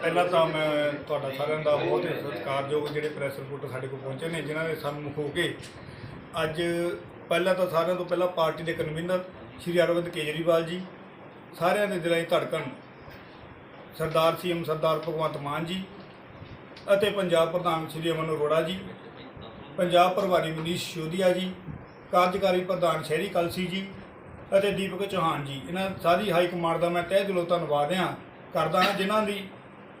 ਪਹਿਲਾਂ ਤਾਂ ਮੈਂ ਤੁਹਾਡਾ ਸਾਰਿਆਂ ਦਾ ਬਹੁਤ ਹੀ ਸਤਿਕਾਰਯੋਗ ਜਿਹੜੇ ਪ੍ਰੈਸ ਰਿਪੋਰਟਰ ਸਾਡੇ ਕੋਲ ਪਹੁੰਚੇ ਨੇ, ਜਿਨ੍ਹਾਂ ਨੇ ਸਾਨੂੰ ਹੋ ਕੇ ਅੱਜ ਪਹਿਲਾਂ ਤਾਂ ਸਾਰਿਆਂ ਤੋਂ ਪਹਿਲਾਂ ਪਾਰਟੀ ਦੇ ਕਨਵੀਨਰ ਸ਼੍ਰੀ ਅਰਵਿੰਦ ਕੇਜਰੀਵਾਲ ਜੀ, ਸਾਰਿਆਂ ਦੇ ਦਿਲਾਂ 'ਚ ਧੜਕਣ ਸਰਦਾਰ ਸੀਐਮ ਸਰਦਾਰ ਭਗਵੰਤ ਮਾਨ ਜੀ ਅਤੇ ਪੰਜਾਬ ਪ੍ਰਧਾਨ ਸ਼੍ਰੀ ਅਮਨ ਅਰੋੜਾ ਜੀ, ਪੰਜਾਬ ਪ੍ਰਭਾਰੀ ਮਨੀਸ਼ ਸ਼ੋਦੀਆ ਜੀ, ਕਾਰਜਕਾਰੀ ਪ੍ਰਧਾਨ ਸ਼ਹਿਰੀ ਕਲਸੀ ਜੀ ਅਤੇ ਦੀਪਕ ਚੌਹਾਨ ਜੀ। ਇਹਨਾਂ ਸਾਰੀ ਹਾਈ ਕਮਾਂਡ ਦਾ ਮੈਂ ਤਹਿ ਦਿਲੋਂ ਧੰਨਵਾਦ ਹਾਂ ਕਰਦਾ ਹਾਂ, ਜਿਨ੍ਹਾਂ ਦੀ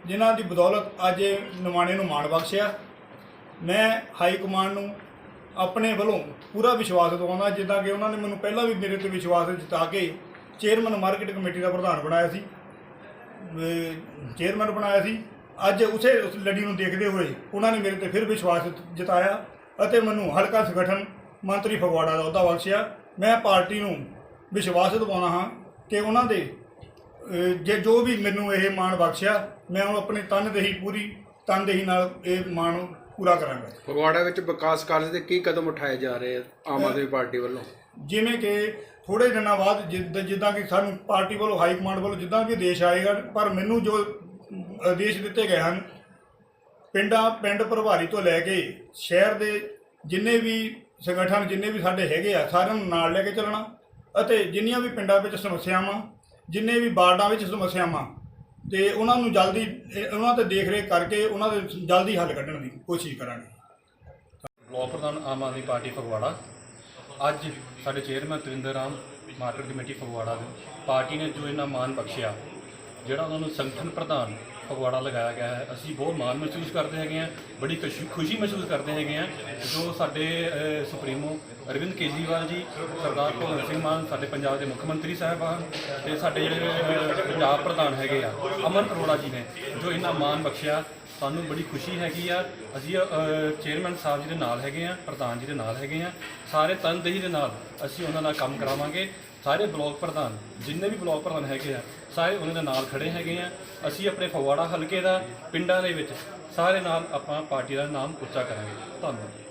ਜਿਨ੍ਹਾਂ ਦੀ ਬਦੌਲਤ ਅੱਜ ਇਹ ਨਿਮਾਣੇ ਨੂੰ ਮਾਣ ਬਖਸ਼ਿਆ। ਮੈਂ ਹਾਈ ਕਮਾਂਡ ਨੂੰ ਆਪਣੇ ਵੱਲੋਂ ਪੂਰਾ ਵਿਸ਼ਵਾਸ ਦਿਵਾਉਂਦਾ, ਜਿੱਦਾਂ ਕਿ ਉਹਨਾਂ ਨੇ ਮੈਨੂੰ ਪਹਿਲਾਂ ਵੀ ਮੇਰੇ ਤੇ ਵਿਸ਼ਵਾਸ ਜਿਤਾ ਕੇ ਚੇਅਰਮੈਨ ਮਾਰਕੀਟ ਕਮੇਟੀ ਦਾ ਪ੍ਰਧਾਨ ਬਣਾਇਆ ਸੀ। ਚੇਅਰਮੈਨ ਬਣਾਇਆ ਸੀ। ਅੱਜ ਉਸੇ ਉਸ ਲੜੀ ਨੂੰ ਦੇਖਦੇ ਹੋਏ ਉਹਨਾਂ ਨੇ ਮੇਰੇ ਤੇ ਫਿਰ ਵਿਸ਼ਵਾਸ ਜਤਾਇਆ ਅਤੇ ਮੈਨੂੰ ਹਲਕਾ ਸੰਗਠਨ ਮੰਤਰੀ ਫਗਵਾੜਾ ਦਾ ਅਹੁਦਾ ਬਖਸ਼ਿਆ। ਮੈਂ ਪਾਰਟੀ ਨੂੰ ਵਿਸ਼ਵਾਸ ਦਿਵਾਉਣਾ ਹਾਂ ਕਿ ਉਹਨਾਂ ਦੇ ਜੇ ਜੋ ਵੀ ਮੈਨੂੰ ਇਹ ਮਾਣ ਬਖਸ਼ਿਆ ਮੈਂ ਉਹ ਆਪਣੀ ਤਨਦੇਹੀ ਪੂਰੀ ਤਨਦੇਹੀ ਨਾਲ ਇਹ ਮਾਣ ਪੂਰਾ ਕਰਾਂਗਾ। ਫਗਵਾੜਾ ਵਿੱਚ ਵਿਕਾਸ ਕਾਰਜ ਦੇ ਕੀ ਕਦਮ ਉਠਾਏ ਜਾ ਰਹੇ ਆ ਆਮ ਆਦਮੀ ਪਾਰਟੀ ਵੱਲੋਂ? ਜਿਵੇਂ ਕਿ ਥੋੜੇ ਦਿਨਾਂ ਬਾਅਦ ਜਿੱਦ- ਜਿੱਦਾਂ ਕਿ ਸਾਨੂੰ ਪਾਰਟੀ ਵੱਲੋਂ ਹਾਈ ਕਮਾਂਡ ਵੱਲੋਂ ਜਿੱਦਾਂ ਵੀ ਆਦੇਸ਼ ਆਏਗਾ ਪਰ ਮੈਨੂੰ ਜੋ ਆਦੇਸ਼ ਦਿੱਤੇ ਗਏ ਹਨ ਪਿੰਡਾਂ ਪਿੰਡ ਪ੍ਰਭਾਰੀ ਤੋਂ ਲੈ ਕੇ ਸ਼ਹਿਰ ਦੇ ਜਿੰਨੇ ਵੀ ਸੰਗਠਨ ਜਿੰਨੇ ਵੀ ਸਾਡੇ ਹੈਗੇ ਆ ਸਾਰਿਆਂ ਨੂੰ ਨਾਲ ਲੈ ਕੇ ਚੱਲਣਾ ਅਤੇ ਜਿੰਨੀਆਂ ਵੀ ਪਿੰਡਾਂ ਵਿੱਚ ਸਮੱਸਿਆਵਾਂ ਜਿੰਨੇ ਵੀ ਵਾਰਡਾਂ ਵਿੱਚ ਸਮੱਸਿਆਵਾਂ ਤੇ ਉਹਨਾਂ ਨੂੰ ਜਲਦੀ, ਇਹ- ਉਹਨਾਂ ਤੇ ਦੇਖ ਰੇਖ ਕਰਕੇ ਉਹਨਾਂ ਦੇ ਜਲਦੀ ਹੱਲ ਕੱਢਣ ਦੀ ਕੋਸ਼ਿਸ਼ ਕਰਾਂਗੇ। ਬਲਾਕ ਪ੍ਰਧਾਨ ਆਮ ਆਦਮੀ ਪਾਰਟੀ ਫਗਵਾੜਾ। ਅੱਜ ਸਾਡੇ chairman Tarinder Ram market committee Phagwara ਦੇ ਪਾਰਟੀ ਨੇ ਜੋ ਇਹਨਾਂ ਮਾਣ ਬਖਸ਼ਿਆ ਜਿਹੜਾ ਉਹਨਾਂ ਨੂੰ ਸੰਗਠਨ ਪ੍ਰਧਾਨ ਫਗਵਾੜਾ ਲਗਾਇਆ ਗਿਆ ਹੈ, ਅਸੀਂ ਬਹੁਤ ਮਾਣ ਮਹਿਸੂਸ ਕਰਦੇ ਹੈਗੇ ਆ ਬੜੀ ਖੁਸ਼ੀ ਖੁਸ਼ੀ ਮਹਿਸੂਸ ਕਰਦੇ ਹੈਗੇ ਆ ਜੋ ਸਾਡੇ ਸੁਪਰੀਮੋ ਅਰਵਿੰਦ ਕੇਜਰੀਵਾਲ ਜੀ, ਸਰਦਾਰ ਭਗਵੰਤ ਸਿੰਘ ਮਾਨ, ਸਾਡੇ ਪੰਜਾਬ ਦੇ ਮੁੱਖ ਮੰਤਰੀ ਸਾਹਿਬਾਨ ਤੇ ਸਾਡੇ ਜਿਹੜੇ ਪੰਜਾਬ ਪ੍ਰਧਾਨ ਹੈਗੇ ਆ, ਅਮਨ ਅਰੋੜਾ ਜੀ ਨੇ, ਜੋ ਇੰਨਾ ਮਾਣ ਬਖਸ਼ਿਆ, ਸਾਨੂੰ ਬੜੀ ਖੁਸ਼ੀ ਹੈਗੀ ਆ। ਅਸੀਂ ਚੇਅਰਮੈਨ ਸਾਹਿਬ ਜੀ ਦੇ ਨਾਲ ਹੈਗੇ ਆ ਪ੍ਰਧਾਨ ਜੀ ਦੇ ਨਾਲ ਹੈਗੇ ਆ ਸਾਰੇ ਤਨਦੇਹੀ ਦੇ ਨਾਲ ਅਸੀਂ ਉਹਨਾਂ ਨਾਲ ਕੰਮ ਕਰਾਵਾਂਗੇ। ਸਾਰੇ ਬਲਾਕ ਪ੍ਰਧਾਨ, ਜਿੰਨੇ ਵੀ ਬਲਾਕ ਪ੍ਰਧਾਨ ਹੈਗੇ ਆ ਸਾਰੇ ਉਹਨਾਂ ਦੇ ਨਾਲ ਖੜੇ ਹੈਗੇ ਆ। ਅਸੀਂ ਆਪਣੇ ਫਗਵਾੜਾ ਹਲਕੇ ਦਾ ਪਿੰਡਾਂ ਦੇ ਵਿੱਚ ਸਾਰੇ ਨਾਲ ਆਪਾਂ ਪਾਰਟੀ ਦਾ ਨਾਮ ਉੱਚਾ ਕਰਾਂਗੇ। ਧੰਨਵਾਦ।